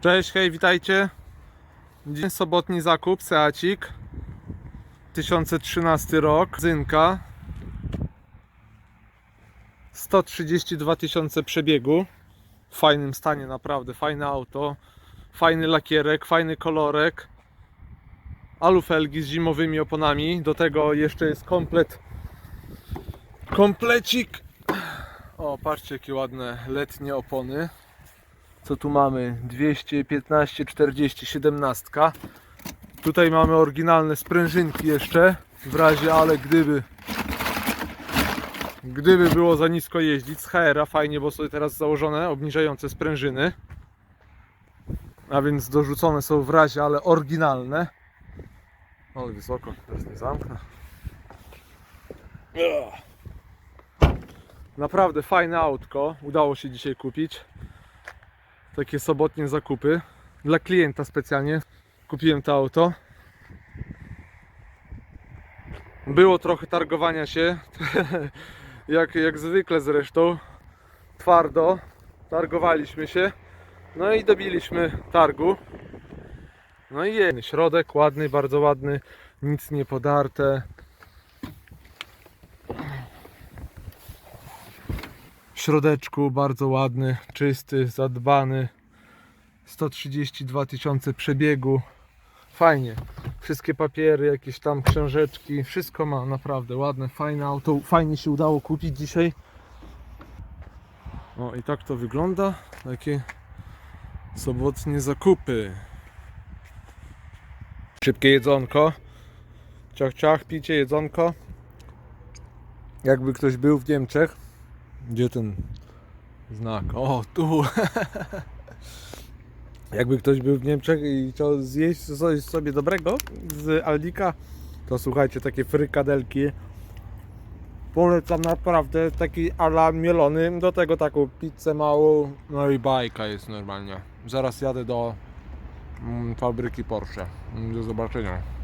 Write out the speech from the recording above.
Cześć, hej, witajcie. Dzień sobotni zakup, Seacik. 2013 rok, Zynka. 132 tysiące przebiegu. W fajnym stanie, naprawdę, fajne auto. Fajny lakierek, fajny kolorek. Alufelgi z zimowymi oponami. Do tego jeszcze jest komplet. Komplecik. O, patrzcie jakie ładne letnie opony. Co tu mamy? 215, 40, 17. Tutaj mamy oryginalne sprężynki jeszcze. W razie, ale gdyby gdyby było za nisko jeździć z HR-a fajnie, bo są teraz założone obniżające sprężyny. A więc dorzucone są w razie, ale oryginalne. Ale wysoko, teraz nie zamknę. Naprawdę fajne autko. Udało się dzisiaj kupić takie sobotnie zakupy. Dla klienta specjalnie kupiłem to auto. Było trochę targowania się, jak, jak zwykle zresztą. Twardo targowaliśmy się. No i dobiliśmy targu. No i jest. Środek ładny, bardzo ładny, nic nie podarte. W środeczku bardzo ładny, czysty, zadbany. 132 tysiące przebiegu. Fajnie. Wszystkie papiery, jakieś tam książeczki, wszystko ma naprawdę ładne, fajne auto. Fajnie się udało kupić dzisiaj. O i tak to wygląda. Takie sobotnie zakupy. Szybkie jedzonko. Ciach, ciach, picie, jedzonko. Jakby ktoś był w Niemczech. Gdzie ten znak? O, tu. Jakby ktoś był w Niemczech i chciał zjeść coś sobie dobrego z Aldika, to słuchajcie, takie frykadelki. Polecam naprawdę taki ala mielony, do tego taką pizzę małą, no i bajka jest normalnie. Zaraz jadę do mm, fabryki Porsche. Do zobaczenia.